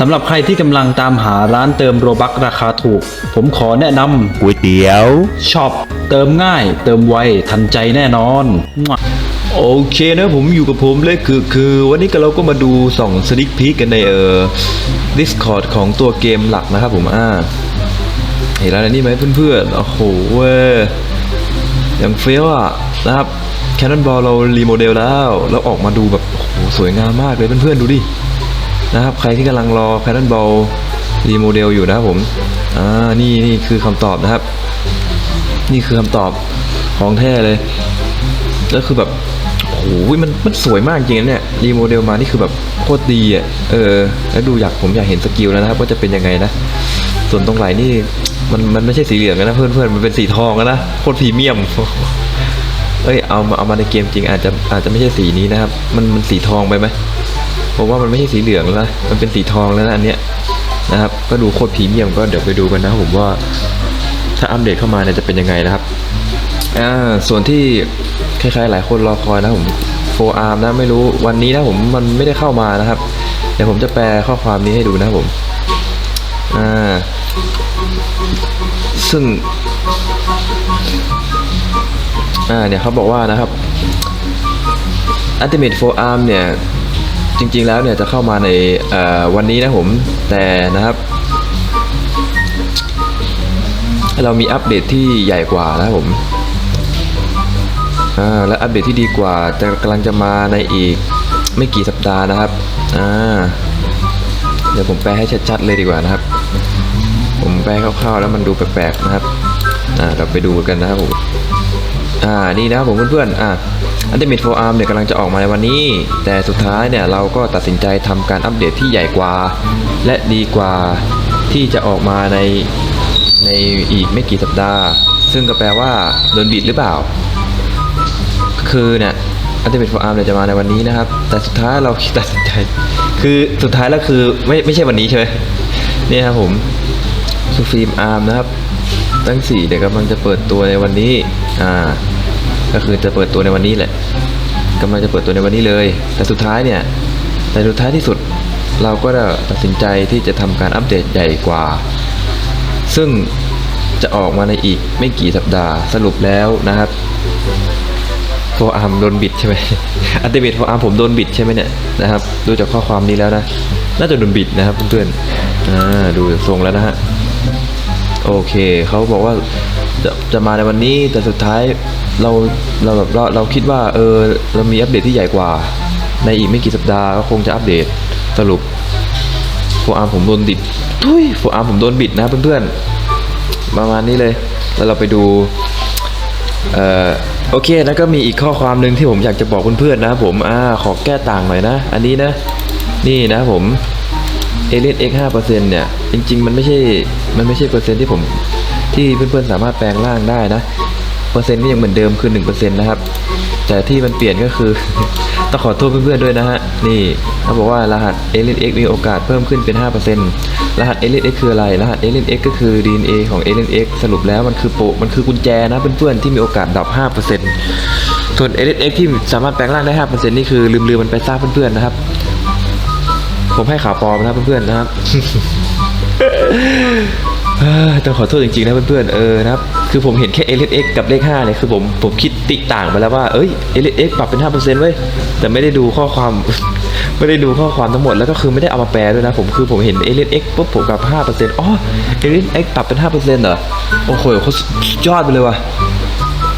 สำหรับใครที่กำลังตามหาร้านเติมโรบักราคาถูก ผมขอแนะนก๋วยเตี๋ยวำช็อปเติมง่าย เติมไวทันใจแน่นอนมั่วโอเคนะผมอยู่กับผมเลยคือคือ วันนี้ก็เราก็มาดูส่องสนิกพีกันในเอ่อ Discord ของตัวเกมหลักนะครับผมอ่าเห็นแล้วนะนี่ไหมเพื่อนๆโอ้โหเว้ยอย่างเฟี้ยวอะนะครับแคนนอนบอลเรารีโมเดลแล้ว แล้วออกมาดูแบบโอ้โหสวยงามมากเลยเพื่อนๆดูดิ นะครับ ใครที่กำลังรอแคนนอนบอลรีโมเดลอยู่นะครับผม อ่า นี่นี่คือคำตอบนะครับ นี่คือคำตอบของแท้เลยแล้วคือแบบโอ้โหมันมันสวยมากจริงๆเนี่ยรีโมเดลมานี่คือแบบโคตรดีอะเออ แล้วดูอยากผมอยากเห็นสกิลแล้วนะครับว่าจะเป็นยังไงนะ ส่วนตรงไหล่นี่มันมันไม่ใช่สีเหลืองนะเพื่อนเพื่อนๆมันเป็นสีทองนะโคตรพรีเมียมเอ้ยเอามาเอามาในเกมจริงอาจจะอาจจะไม่ใช่สีนี้นะครับ มันมันสีทองไปไหม ผมว่ามันไม่ใช่สีเหลืองแล้วมันเป็นสีทองแล้วนะอันเนี้ยนะครับ ก็ดูโคตรพรีเมียมก็เดี๋ยวไปดูกันนะผมว่าถ้าอัปเดตเข้ามาเนี่ยจะเป็นยังไงนะครับอ่าส่วนที่คล้ายๆ หลายคนรอคอยนะผมโฟอาร์มนะไม่รู้วันนี้นะผมมันไม่ได้เข้ามานะครับ เดี๋ยวผมจะแปลข้อความนี้ให้ดูนะผมอ่าซึ่งอ่าเนี่ยเขาบอกว่านะครับ Ultimate for Arm เนี่ย จริง ๆแล้วเนี่ยจะเข้ามาในวันนี้นะผมแต่นะครับ เรามีอัปเดตที่ใหญ่กว่านะผมและอัปเดตที่ดีกว่าจะกำลังจะมาในอีกไม่กี่สัปดาห์นะครับเดี๋ยวผมแปลให้ชัดๆเลยดีกว่านะครับ ผมแปลคร่าวๆแล้วมันดูแปลกๆนะครับเราไปดูกันนะครับผมอ่านี่นะครับผมเพื่อนๆอ่า Ultimate for Arm เนี่ยกำลังจะออกมาในวันนี้ แต่สุดท้ายเนี่ยเราก็ตัดสินใจทำการอัปเดตที่ใหญ่กว่า และดีกว่าที่จะออกมาในในอีกไม่กี่สัปดาห์ ซึ่งก็แปลว่าโดนบิดหรือเปล่า คือเนี่ยอัลติเมทฟอร์อาร์มเนี่ยจะมาในวันนี้นะครับ แต่สุดท้ายเราคิดตัดสินใจ คือสุดท้ายแล้วคือไม่ไม่ใช่วันนี้ใช่ไหมนี่ครับผมซูฟิล์มอาร์มนะครับ ตั้งสี่เดี๋ยวกำลังจะเปิดตัวในวันนี้ อ่า ก็คือจะเปิดตัวในวันนี้แหละกำลังจะเปิดตัวในวันนี้เลย แต่สุดท้ายเนี่ยแต่สุดท้ายที่สุดเราก็ได้ตัดสินใจที่จะทำการอัปเดตใหญ่กว่า ซึ่งจะออกมาในอีกไม่กี่สัปดาห์สรุปแล้วนะครับโฟอาร์มโดนบิดใช่ไหมอัติเมทโฟอาร์มผมโดนบิดใช่ไหมเนี่ยนะครับ ดูจากข้อความนี้แล้วนะ น่าจะโดนบิดนะครับเพื่อนๆอ่าดูทรงแล้วนะฮะ โอเค เขาบอกว่าจะจะมาในวันนี้แต่สุดท้าย เราเราแบบเราเราคิดว่าเออเรามีอัปเดตที่ใหญ่กว่า ในอีกไม่กี่สัปดาห์ก็คงจะอัปเดตสรุปโฟอาร์มผมโดนบิดทุยโฟอาร์มผมโดนบิดนะเพื่อนๆประมาณนี้เลย แล้วเราไปดูเอ่อโอเคแล้วก็มีอีกข้อความหนึ่งที่ผมอยากจะบอกเพื่อนๆนะผมอ่าขอแก้ต่างหน่อยนะ อันนี้นะ นี่นะผมเอเลน x 5เปอร์เซ็นต์เนี่ย จริง ๆ มันไม่ใช่ มันไม่ใช่เปอร์เซ็นต์ที่ผมที่เพื่อนๆสามารถแปลงร่างได้นะ เปอร์เซ็นต์ก็ยังเหมือนเดิมคือ1%นะครับ แต่ที่มันเปลี่ยนก็คือ ต้องขอโทษเพื่อนๆด้วยนะฮะ นี่เขาบอกว่ารหัส Alien X มีโอกาสเพิ่มขึ้นเป็น 5%รหัส Alien X คืออะไร รหัส Alien X ก็คือ DNA ของ Alien X สรุปแล้วมันคือโปมันคือกุญแจนะเพื่อนๆที่มีโอกาสดรอป5%ส่วน Alien X ที่สามารถแปลงร่างได้ 5%นี่คือลืมๆมันไปทราบเพื่อนๆนะครับ ผมให้ข่าวปลอมนะเพื่อนๆนะครับต้องขอโทษจริงๆนะเพื่อนๆ เออนะครับ คือผมเห็นแค่ l s x กับเลข5เนี่ยคือผมผมคิดติต่างไปแล้วว่าเอ้ย l s x ปรับเป็น 5%เว้ยแต่ไม่ได้ดูข้อความ ไม่ได้ดูข้อความทั้งหมดแล้วก็คือไม่ได้เอามาแปลด้วยนะผมคือผมเห็น l s x ปุ๊บผมกับ 5%อ๋อ l s x ปรับเป็น 5%เหรอโอ้โหเขายอดไปเลยว่ะ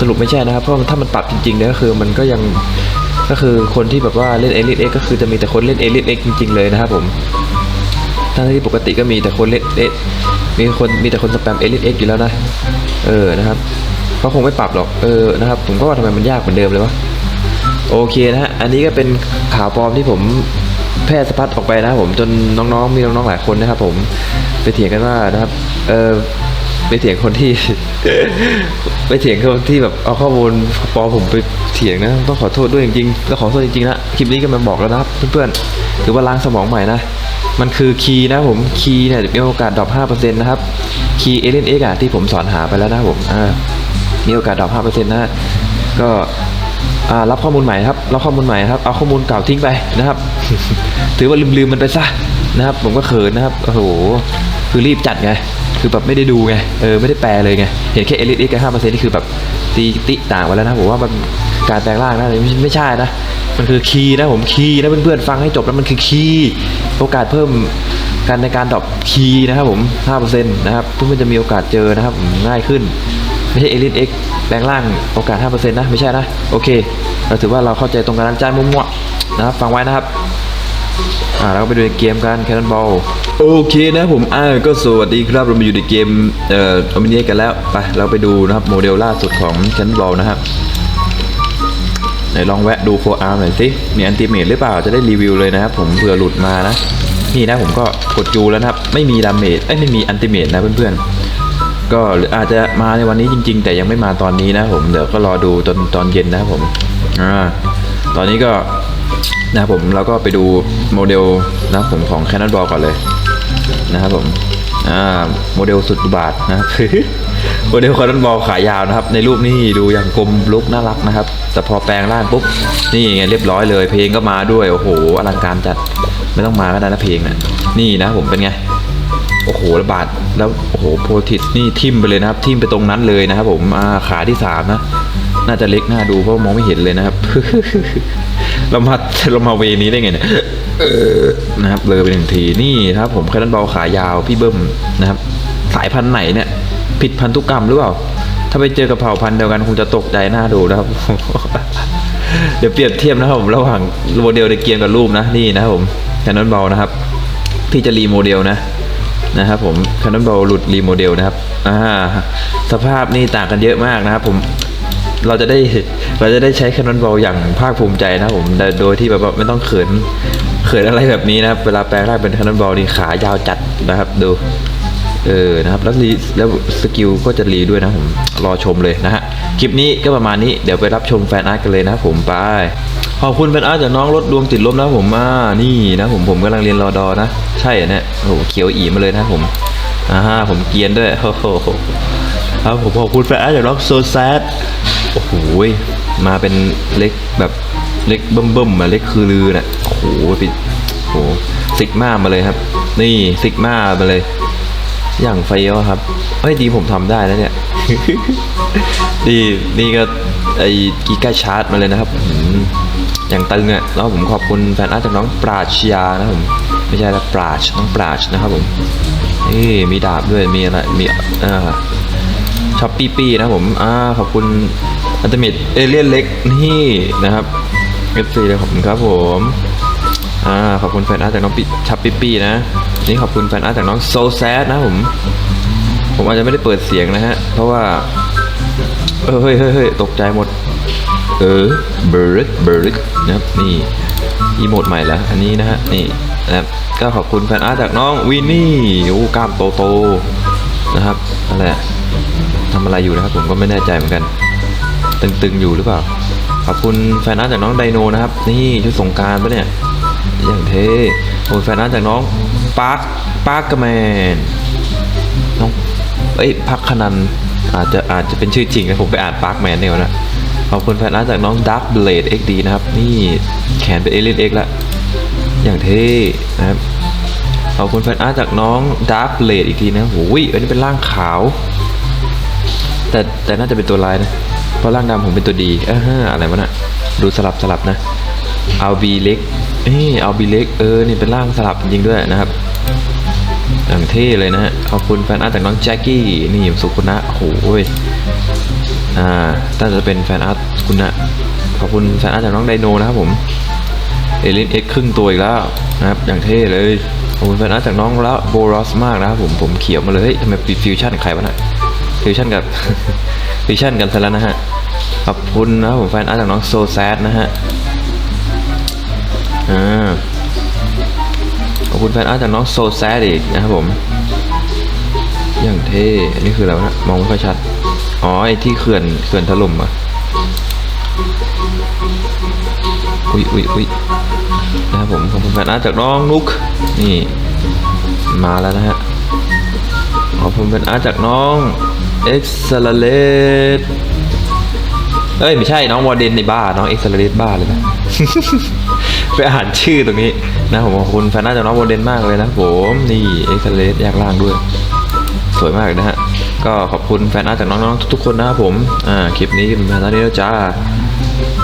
สรุปไม่ใช่นะครับ เพราะถ้ามันปรับจริงๆเนี่ยก็คือมันก็ยังก็คือคนที่แบบว่าเล่น l s x ก็คือจะมีแต่คนเล่น l s x จริงๆเลยนะครับผม ทั้งที่ปกติก็มีแต่คนเล่นเอ๊ะมีคนมีแต่คนสแปมเอลิทเอ็กอยู่แล้วนะ เออนะครับเขาคงไม่ปรับหรอก เออนะครับ ผมก็ว่าทำไมมันยากเหมือนเดิมเลยวะโอเคนะฮะ อันนี้ก็เป็นข่าวปลอมที่ผมแพร่สะพัดออกไปนะครับผมจนน้องๆ มีน้องๆหลายคนนะครับ ผมไปเถียงกันว่านะครับ เออไปเถียงคนที่ไปเถียงคนที่แบบเอาข้อมูลปลอมผมไปเถียงนะต้องขอโทษด้วยจริงๆแล้วขอโทษจริงๆนะคลิปนี้ก็มาบอกแล้วนะครับเพื่อนๆถือว่าล้างสมองใหม่นะ มันคือคีย์นะผมคีย์เนี่ยมีโอกาสดรอป5%นะครับคีย์เอเลนเอ็กที่ผมสอนหาไปแล้วนะผมมีโอกาสดรอป5%นะก็รับข้อมูลใหม่ครับรับข้อมูลใหม่ครับเอาข้อมูลเก่าทิ้งไปนะครับ ถือว่าลืมๆมันไปซะนะครับ ผมก็เขินนะครับโอ้โหคือรีบจัดไงคือแบบไม่ได้ดูไงเออไม่ได้แปลเลยไงเห็นแค่เอลิทเอ็กห้าเปอร์เซ็นต์นี่คือแบบตีติต่างไปแล้วนะผมว่ามัน การแปลงร่างนะไม่ไม่ใช่นะ มันคือคีย์นะผมคีย์นะเพื่อนๆฟังให้จบแล้วมันคือคีย์โอกาสเพิ่มการในการดรอปคีย์นะครับผม5%นะครับเพื่อนๆจะมีโอกาสเจอนะครับง่ายขึ้น ไม่ใช่เอลิทเอ็กแปลงร่างโอกาส 5%นะไม่ใช่นะโอเค เราถือว่าเราเข้าใจตรงกันนั้นจ้ามั่วๆนะครับฟังไว้นะครับอ่าเราก็ไปดูในเกมกันแค n นบอลโอเคนะผมอ่าก็สวัสดีครับเรามาอยู่ในเกมเอ่ออมิเนียกันแล้วไปเราไปดูนะครับโมเดลล่าสุดของแค n นบอลนะครับ ไหนลองแวะดูโฟอาร์มหน่อยสิมีอันติเมทหรือเปล่าจะได้รีวิวเลยนะครับผมเผื่อหลุดมานะ นี่นะผมก็กดจูแล้วนะครับ ไม่มีดาเมจเอ้ยไม่มีอันติเมทนะเพื่อนๆ ก็หรืออาจจะมาในวันนี้จริง ๆ แต่ยังไม่มาตอนนี้นะผมเดี๋ยวก็รอดูตอนตอนเย็นนะครับผมอ่าตอนนี้ก็นะผมเราก็ไปดูโมเดลนะผมของ Canon Ball ก่อนเลยนะครับผม อ่าโมเดลสุดบาทนะครับโมเดล Canon Ball ขายาวนะครับ ในรูปนี่ดูอย่างกลมลุกน่ารักนะครับ แต่พอแปลงร่างปุ๊บนี่ไงเรียบร้อยเลย เพลงก็มาด้วยโอ้โหอลังการจัดไม่ต้องมาก็ได้นะเพลงนะนี่นะผมเป็นไงโอ้โหระบาดแล้วโอ้โหโพธิสนี่ทิมไปเลยนะครับ ทิมไปตรงนั้นเลยนะครับผมขาที่สามนะ น่าจะเล็กน่าดูเพราะมองไม่เห็นเลยนะครับ เรามาเรามาเวนี้ได้ไงเนี่ยเออนะครับเลยไปหนึ่งทีนี่นะครับ ผมแค่นั้นเบาขายาวพี่เบิ้มนะครับ สายพันธุ์ไหนเนี่ยผิดพันธุกรรมหรือเปล่า ถ้าไปเจอกับเผ่าพันธุ์เดียวกันคงจะตกใจน่าดูนะครับ เดี๋ยวเปรียบเทียบนะครับผมระหว่างโมเดลในเกียงกับรูปนะนี่นะครับผมแคนนอนเบลนะครับพี่จะรีโมเดลนะนะครับผมแคนนอนบอลหลุดรีโมเดลนะครับอ่าสภาพนี่ต่างกันเยอะมากนะครับผม เราจะได้เราจะได้ใช้แคนนอนบอลอย่างภาคภูมิใจนะผมโดยที่แบบว่าไม่ต้องเขินเขินอะไรแบบนี้นะครับ เวลาแปลงร่างเป็นแคนนอนบอลนี่ขายาวจัดนะครับ ดูเออนะครับแล้วรีแล้วสกิลก็จะรีด้วยนะผมรอชมเลยนะฮะคลิปนี้ก็ประมาณนี้เดี๋ยวไปรับชมแฟนอาร์ตกันเลยนะผมไปขอบคุณแฟนอาร์ตจากน้องรถดวงติดลมนะผมมานี่นะผมผมกำลังเรียนรอดอนะ ใช่เนี่ยโอ้โหเขียวอีมาเลยนะผมอ่าผมเกียนด้วยโอ้โหครับผมขอบคุณแฟนอาร์ตจากน้องโซแซด โอ้โหมาเป็นเล็กแบบเล็กเบิ่มๆมาเล็กคือลือน่ะโอ้โหปิดโอ้โหซิกมามาเลยครับ นี่ซิกมามาเลย อย่างไฟเอลครับเฮ้ยดีผมทำได้นะเนี่ยนี่นี่ก็ไอ้กีกาชาร์จมาเลยนะครับอย่างตึงอะแล้วผมขอบคุณแฟนอาร์ตจากน้องปราชญานะผมไม่ใช่ละปราชน้องปราชนะครับผมนี่มีดาบด้วยมีอะไรมีอ่าช็อปปี้ปี้นะผมอ่าขอบคุณ อัลติเมทเอเลียนเล็กนี่นะครับ FC เลยขอบคุณครับผมอ่าขอบคุณแฟนอาร์ตจากน้องปิชับปี้ปี้นะ นี่ขอบคุณแฟนอาร์ตจากน้องโซแซดนะผม ผมอาจจะไม่ได้เปิดเสียงนะฮะ เพราะว่าเฮ้ยเฮ้ยเฮ้ยตกใจหมด เออเบิร์ดเบิร์ดนะครับนี่อีโมดใหม่แล้ว อันนี้นะฮะ นี่นะครับก็ขอบคุณแฟนอาร์ตจากน้องวินนี่โอ้กล้ามโตโตนะครับนั่นแหละทำอะไรอยู่นะครับผมก็ไม่แน่ใจเหมือนกัน ตึงๆอยู่หรือเปล่า ขอบคุณแฟนอาร์ตจากน้องไดโนนะครับ นี่ชุดสงการปะเนี่ย อย่างเท่ขอบคุณแฟนอาร์ตจากน้องปาร์คปาร์คแมนน้องเอ้ยพักคนันอาจจะอาจจะเป็นชื่อจริงนะผมไปอ่านปาร์คแมนเนี่ยนะขอบคุณแฟนอาร์ตจากน้องดักเบลดเอ็กดีนะครับ นี่แขนเป็นเอเลนเอ็กแล้วอย่างเท่นะครับขอบคุณแฟนอาร์ตจากน้องดักเบลดอีกทีนะโอ้ยอันนี้เป็นร่างขาว แต่แต่น่าจะเป็นตัวร้ายนะ ราะร่างดำผมเป็นตัวดีเออฮะอะไรวะน่ะดูสลับสลับนะเอาบีเล็กเออเอาบีเล็กเออนี่เป็นร่างสลับจริงด้วยนะครับอย่างเท่เลยนะฮะขอบคุณแฟนอาร์ตจากน้องแจ็คกี้นี่สุคุณะโอ้โหยอ่าน่าจะเป็นแฟนอาร์ตคุณนะขอบคุณแฟนอาร์ตจากน้องไดโนนะครับผมเอลินเอ็กครึ่งตัวอีกแล้วนะครับอย่างเท่เลยขอบคุณแฟนอาร์ตจากน้องละโบรอสมากนะครับผมผมเขียวมาเลยเฮ้ยทำไมปิดฟิวชั่นกับใครวะน่ะ ฟิวชั่นกับฟิวชั่นกันซะแล้วนะฮะ ขอบคุณนะผมแฟนอาร์ตจากน้องโซแซดนะฮะอ่าขอบคุณแฟนอาร์ตจากน้องโซแซดอีกนะครับผมอย่างเท่อันนี้คืออะไรนะมองไม่ค่อยชัด อ๋อไอที่เขื่อนเขื่อนถล่มอะอุ้ยอุ้ยอุ้ยนะครับผมขอบคุณแฟนอาร์ตจากน้องนุกนี่มาแล้วนะฮะขอบคุณแฟนอาร์ตจากน้อง เอ็กซ์เลเลตเอ้ย ไม่ใช่น้องวอร์เดนในบ้าน้องเอ็กซ์เลสบ้าเลยนะไปอ่านชื่อตรงนี้นะผมขอบคุณแฟนหน้าจากน้องวอร์เดนมากเลยนะผมนี่เอ็กซ์เลสแยกล่างด้วย สวยมากนะฮะ ก็ขอบคุณแฟนอาร์ตจากน้องๆทุกๆคนนะครับผมอ่าคลิปนี้เป็นมาเท่านี้แล้วจ้า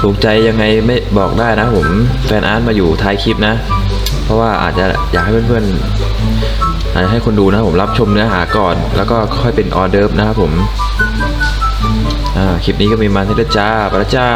ถูกใจยังไงไม่บอกได้นะผมแฟนอาร์ตมาอยู่ท้ายคลิปนะ เพราะว่าอาจจะอยากให้เพื่อนๆ ให้คนดูนะครับผมรับชมเนื้อหาก่อน แล้วก็ค่อยเป็นออเดิร์ฟนะครับผมอ่าคลิปนี้ก็มีมาเท่านี้แล้วจ้าไปแล้วจ้า